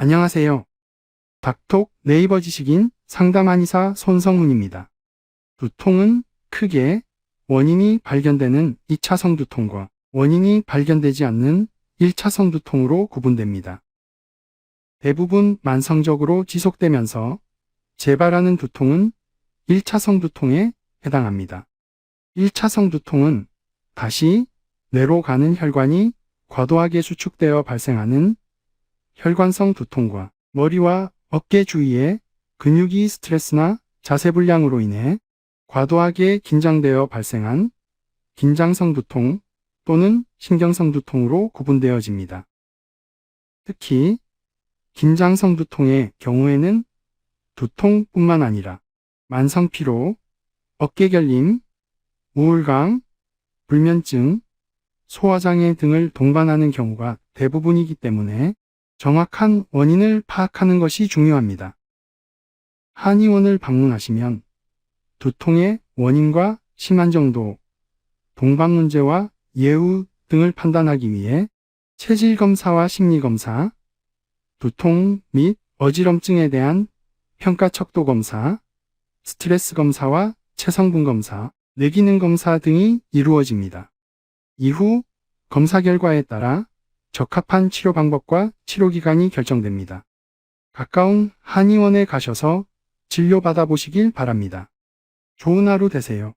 안녕하세요. 닥톡 네이버 지식인 상담 한의사 손성훈입니다. 두통은 크게 원인이 발견되는 2차성 두통과 원인이 발견되지 않는 1차성 두통으로 구분됩니다. 대부분 만성적으로 지속되면서 재발하는 두통은 1차성 두통에 해당합니다. 1차성 두통은 다시 뇌로 가는 혈관이 과도하게 수축되어 발생하는 혈관성 두통과 머리와 어깨 주위의 근육이 스트레스나 자세 불량으로 인해 과도하게 긴장되어 발생한 긴장성 두통 또는 신경성 두통으로 구분되어집니다. 특히 긴장성 두통의 경우에는 두통뿐만 아니라 만성 피로, 어깨 결림, 우울감, 불면증, 소화장애 등을 동반하는 경우가 대부분이기 때문에 정확한 원인을 파악하는 것이 중요합니다. 한의원을 방문하시면 두통의 원인과 심한 정도, 동반 문제와 예후 등을 판단하기 위해 체질 검사와 심리 검사, 두통 및 어지럼증에 대한 평가 척도 검사, 스트레스 검사와 체성분 검사, 뇌기능 검사 등이 이루어집니다. 이후 검사 결과에 따라 적합한 치료 방법과 치료 기간이 결정됩니다. 가까운 한의원에 가셔서 진료받아 보시길 바랍니다. 좋은 하루 되세요.